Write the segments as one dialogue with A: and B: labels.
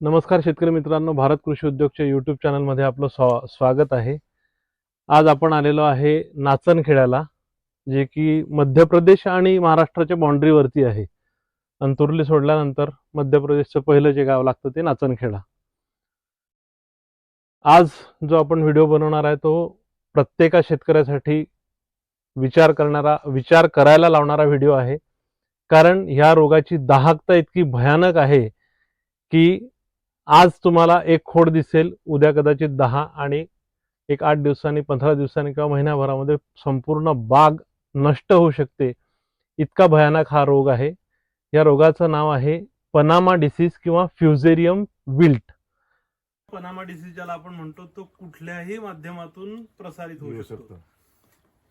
A: नमस्कार शेतकरी मित्रांनो भारत कृषी उद्योगच्या यूट्यूब चॅनलमध्ये आपलं स्वा स्वागत आहे. आज आपण आलेलो आहे नाचनखेड्याला जे की मध्य प्रदेश आणि महाराष्ट्राच्या बाँड्रीवरती आहे. अंतुर्ली सोडल्यानंतर मध्य प्रदेशचं पहिलं जे गाव लागतं ते नाचनखेडा. आज जो आपण व्हिडिओ बनवणार आहे तो प्रत्येका शेतकऱ्यासाठी विचार करणारा विचार करायला लावणारा व्हिडिओ आहे. कारण ह्या रोगाची दाहकता इतकी भयानक आहे की आज तुम्हाला एक खोड दिसेल उद्या कदाचित दहा आणि एक आठ दिवसांनी पंधरा दिवसांनी किंवा महिन्याभरामध्ये संपूर्ण बाग नष्ट होऊ शकते. इतका भयानक हा रोग आहे. या रोगाचं नाव आहे पनामा डिसीज किंवा फ्युझेरियम विल्ट. पनामा डिसीज ज्याला आपण म्हणतो तो कुठल्याही माध्यमातून प्रसारित होऊ शकतो.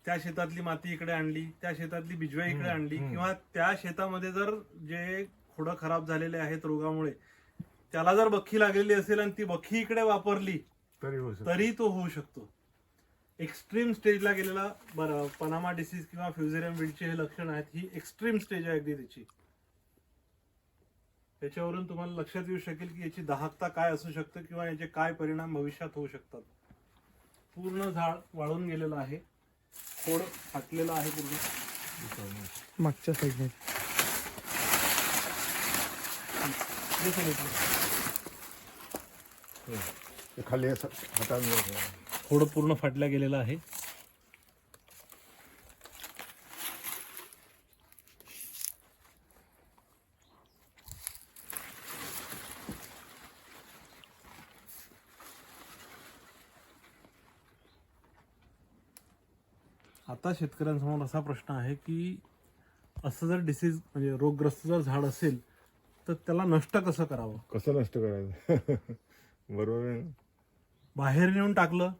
A: त्या शेतातली माती इकडे आणली त्या शेतातली बिजवा इकडे आणली. किंवा त्या शेतामध्ये जर जे खोडं खराब झालेले आहेत रोगामुळे त्याला जर बख्खी लागलेली असेल आणि ती बख्खी इकडे वापरली
B: तरी होऊ शकतो.
A: तरी तो होऊ शकतो. एक्स्ट्रीम स्टेजला गेलेला बरं पनामा डिसीज किंवा फ्युझेरियम विल्डचे हे लक्षण आहेत ही एक्स्ट्रीम स्टेज आहे अगदी त्याची. त्याच्यावरून तुम्हाला लक्षात येऊ शकेल की याची दाहकता काय असू शकतं किंवा याचे काय परिणाम भविष्यात होऊ शकतात. पूर्ण झाड वाळून गेलेलं आहे. खोड फाटलेलं आहे पूर्ण.
C: मागच्या साईडने
A: हे.
B: ते खाली असं हाताने
A: खोड पूर्ण फाटल्या गेलेलं आहे. आता शेतकऱ्यांसमोर असा प्रश्न आहे की असं जर डिसीज म्हणजे रोगग्रस्त जर झाड असेल तर त्याला नष्ट कसं करावं?
B: कसं नष्ट करायचं? बरोबर आहे ना?
A: बाहेर नेऊन टाकलं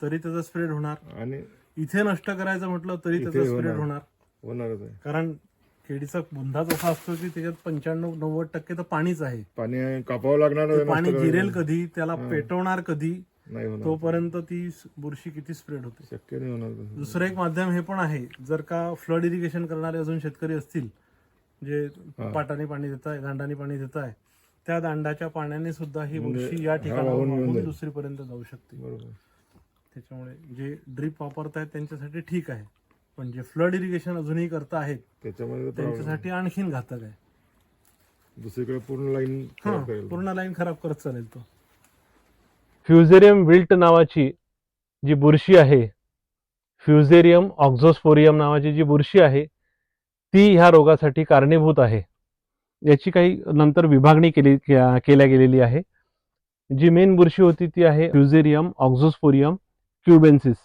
A: तरी त्याचा स्प्रेड होणार
B: आणि
A: इथे नष्ट करायचं म्हटलं तरी
B: इथे
A: त्याचा स्प्रेड
B: होणार.
A: होणार
B: होणारच आहे
A: कारण केळीचा बुंदाच असा असतो की त्याच्यात पंच्याण्णव नव्वद टक्के तर पाणीच आहे
B: पाणी कापावं लागणार
A: ते पाणी. जिरेल कधी त्याला. पेटवणार कधी
B: नाही होणार
A: तोपर्यंत ती स- बुरशी किती स्प्रेड होते
B: शक्य नाही होणार तसं.
A: दुसरं एक माध्यम हे पण आहे जर का फ्लड इरिगेशन करणारे अजून शेतकरी असतील जे. पाटाने पाणी देत आहे दांडाने पाणी देत आहे त्या दांडाच्या पाण्याने सुद्धा ही
B: म्हणजे
A: बुरशी या
B: हा
A: ठिकाणाहून
B: वाहून जाईल.
A: दुसरीपर्यंत जाऊ शकते.
B: बरोबर.
A: त्याच्यामुळे जे ड्रीप वापरतायत त्यांच्यासाठी ठीक आहे. पण जे फ्लड इरिगेशन अजूनही करता आहेत
B: त्याच्यामध्ये problem.
A: त्यांच्यासाठी आणखीन घातक आहे.
B: दुसरीकडे पूर्ण लाईन
A: हा,
B: खराब करेल.
A: पूर्ण लाईन खराब करत चालेल तो. फ्युझेरियम विल्ट नावाची जी बुरशी आहे फ्युझेरियम ऑक्झोस्पोरियम नावाची जी बुरशी आहे ती ह्या रोगासाठी कारणीभूत आहे. याची काही नंतर विभागणी केली केल्या गेलेली आहे. जी मेन बुरशी होती ती आहे फ्युझेरियम ऑक्झोस्पोरियम क्युबेन्सिस.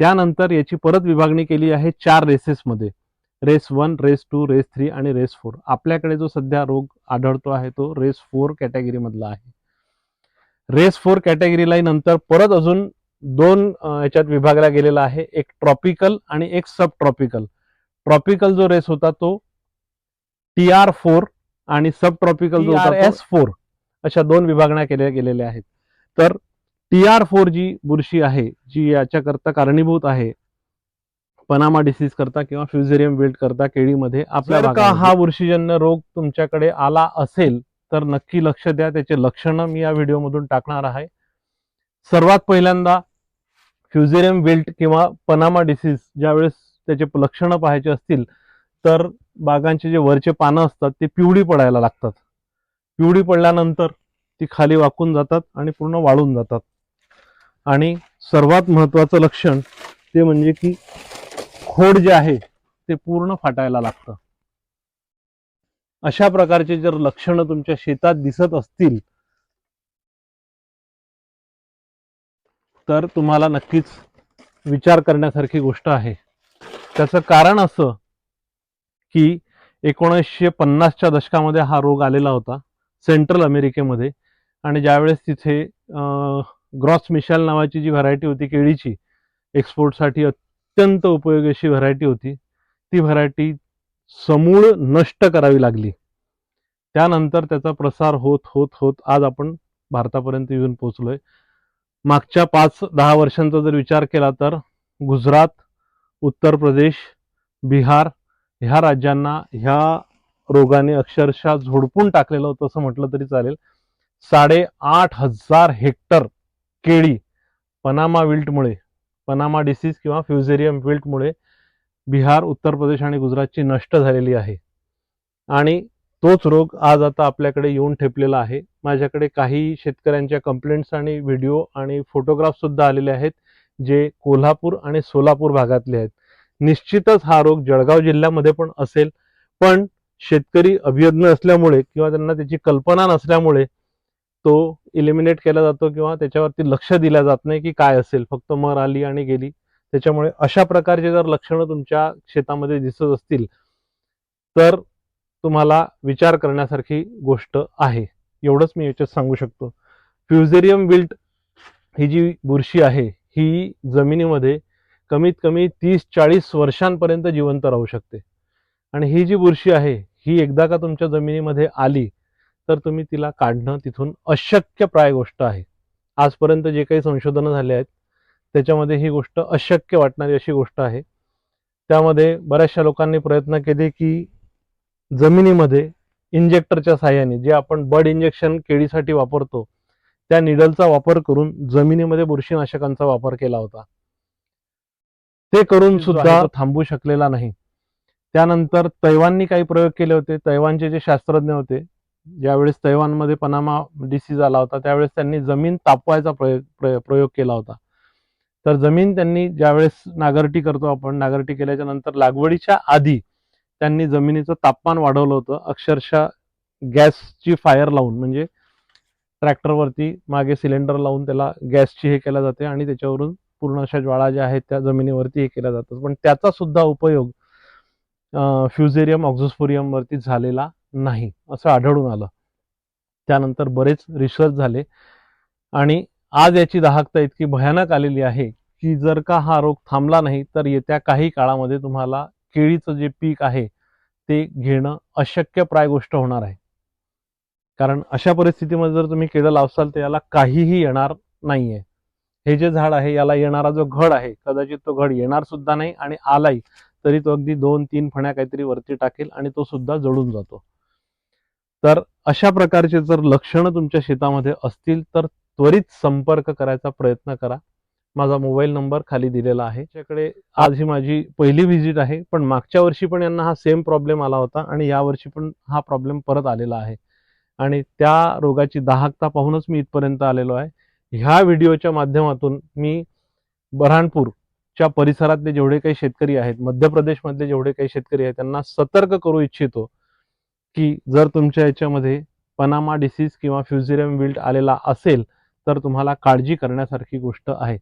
A: त्यानंतर याची परत विभागणी केली आहे चार रेसेसमध्ये race one race two race three आणि रेस फोर आपल्याकडे जो सध्या रोग आढळतो आहे तो रेस फोर कॅटेगरीमधला आहे. रेस फोर कॅटेगरीला नंतर परत अजून दोन याच्यात विभागला गेलेला आहे. एक ट्रॉपिकल आणि एक सब ट्रॉपिकल ट्रॉपिकल जो रेस होता तो टी आर फोर आणि सब ट्रॉपिकल जो एस फोर अशा दोन विभागण्या केल्या गेलेल्या आहेत. तर टी आर फोर जी बुरशी आहे जी याच्याकरता कारणीभूत आहे पनामा डिसीज करता किंवा फ्युझेरियम विल्ट करता केळीमध्ये आपल्या
B: जर का
A: हा बुरशीजन्य रोग तुमच्याकडे आला असेल तर नक्की लक्ष द्या. त्याचे लक्षणं मी या व्हिडिओमधून टाकणार आहे. सर्वात पहिल्यांदा फ्युझेरियम विल्ट किंवा पनामा डिसीज ज्यावेळेस त्याचे लक्षणं पाहायचे असतील तर बागांचे जे वरचे पानं असतात ते पिवळी पडायला लागतात. पिवळी पडल्यानंतर ती खाली वाकून जातात आणि पूर्ण वाळून जातात. आणि सर्वात महत्वाचं लक्षण ते म्हणजे की खोड जे आहे ते पूर्ण फाटायला लागतं. अशा प्रकारचे जर लक्षणं तुमच्या शेतात दिसत असतील तर तुम्हाला नक्कीच विचार करण्यासारखी गोष्ट आहे. त्याचं कारण असं की एकोणीसशे पन्नासच्या दशकामध्ये हा रोग आलेला होता सेंट्रल अमेरिकेमध्ये. आणि ज्यावेळेस तिथे ग्रॉस मिशाल नावाची जी व्हरायटी होती केळीची एक्सपोर्टसाठी अत्यंत उपयोगी अशी व्हरायटी होती ती व्हरायटी समूळ नष्ट करावी लागली. त्यानंतर त्याचा प्रसार होत होत होत आज आपण भारतापर्यंत येऊन पोचलोय मागच्या पाच दहा वर्षांचा जर विचार केला तर गुजरात उत्तर प्रदेश बिहार ह्या राज्यांना ह्या रोगाने अक्षरशः झोडपून टाकलेलं होतं असं म्हटलं तरी चालेल. साडेआठ हजार हेक्टर केळी पनामा विल्टमुळे पनामा डिसीज किंवा फ्युझेरियम विल्टमुळे बिहार उत्तर प्रदेश आणि गुजरातची नष्ट झालेली आहे. आणि तोच रोग आज आता आपल्याकडे येऊन ठेपलेला आहे. माझ्याकडे काही शेतकऱ्यांच्या कंप्लेंट्स आणि व्हिडिओ आणि फोटोग्राफसुद्धा आलेले आहेत जे कोल्हापूर आणि सोलापूर भागातले आहेत. निश्चितच हा रोग जळगाव जिल्ह्यामध्ये पण असेल. पण शेतकरी अभियज्ञ असल्यामुळे किंवा त्यांना त्याची कल्पना नसल्यामुळे तो इलिमिनेट केला जातो किंवा त्याच्यावरती लक्ष दिलं जात नाही की काय असेल. फक्त मर आली आणि गेली. त्याच्यामुळे अशा प्रकारचे जर लक्षणं तुमच्या शेतामध्ये दिसत असतील तर तुम्हाला विचार करण्यासारखी गोष्ट आहे. एवढंच मी याच्यात सांगू शकतो. फ्युझेरियम विल्ट ही जी बुरशी आहे ही जमिनीमध्ये कमीत कमी तीस चाळीस वर्षांपर्यंत जिवंत राहू शकते. आणि ही जी बुरशी आहे ही एकदा का तुमच्या जमिनीमध्ये आली तर तुम्ही तिला काढणं तिथून अशक्य प्राय गोष्ट आहे. आजपर्यंत जे काही संशोधनं झाले आहेत त्याच्यामध्ये ही गोष्ट अशक्य वाटणारी अशी गोष्ट आहे. त्यामध्ये बऱ्याचशा लोकांनी प्रयत्न केले की जमिनीमध्ये इंजेक्टरच्या साह्याने जे आपण बड इंजेक्शन केळीसाठी वापरतो त्या निडलचा वापर करून जमिनीमध्ये बुरशीनाशकांचा वापर केला होता. ते करून सुद्धा थांबू शकलेला नाही. त्यानंतर तैवाननी काही प्रयोग केले होते. तैवानचे जे शास्त्रज्ञ होते ज्यावेळेस तैवानमध्ये पनामा डिसीज आला होता त्यावेळेस त्यांनी जमीन तापवायचा प्रयोग प्रयोग- केला होता. तर जमीन त्यांनी ज्यावेळेस नागरटी करतो आपण नागरटी केल्याच्यानंतर लागवडीच्या आधी त्यांनी जमिनीचं तापमान वाढवलं होतं. अक्षरशः गॅसची फायर लावून म्हणजे ट्रॅक्टरवरती मागे सिलेंडर लावून त्याला गॅसची हे केल्या जाते आणि त्याच्यावरून पूर्ण अशा ज्वाळा ज्या आहेत त्या जमिनीवरती हे केल्या जातात. पण त्याचा सुद्धा उपयोग फ्युझेरियम ऑक्झोस्फोरियमवरती झालेला नाही असं आढळून आलं. त्यानंतर बरेच रिसर्च झाले. आणि आज याची दाहकता इतकी भयानक आलेली आहे की जर का हा रोग थांबला नाही तर येत्या काही काळामध्ये तुम्हाला केळीचं जे पीक आहे ते घेणं अशक्यप्राय गोष्ट होणार आहे. कारण अशा परिस्थितीमध्ये जर तुम्ही केळं लावसाल तर याला काहीही येणार नाहीये. हे जे झाड आहे याला येणारा जो घड आहे कदाचित तो घड येणार सुद्धा नाही आणि आलाही तरी तो अगदी दोन तीन फण्या काहीतरी वरती टाकेल आणि तो सुद्धा जळून जातो. तर अशा प्रकारचे जर लक्षणं तुमच्या शेतामध्ये असतील तर त्वरित संपर्क करायचा प्रयत्न करा. माझा मोबाईल नंबर खाली दिलेला आहे. त्याच्याकडे आज ही माझी पहिली व्हिजिट आहे पण मागच्या वर्षी पण यांना हा सेम प्रॉब्लेम आला होता आणि या वर्षी पण हा प्रॉब्लेम परत आलेला आहे. आणि त्या रोगाची दाहकता पाहूनच मी इथपर्यंत आलेलो आहे. ह्या व्हिडिओच्या माध्यमातून मी बऱ्हाणपूरच्या परिसरातले जेवढे काही शेतकरी आहेत मध्य प्रदेशमधले जेवढे काही शेतकरी आहेत त्यांना सतर्क करू इच्छितो की जर तुमच्या याच्यामध्ये पनामा डिसीज किंवा फ्युझेरियम विल्ट आलेला असेल तर तुम्हाला काळजी करण्यासारखी गोष्ट आहे.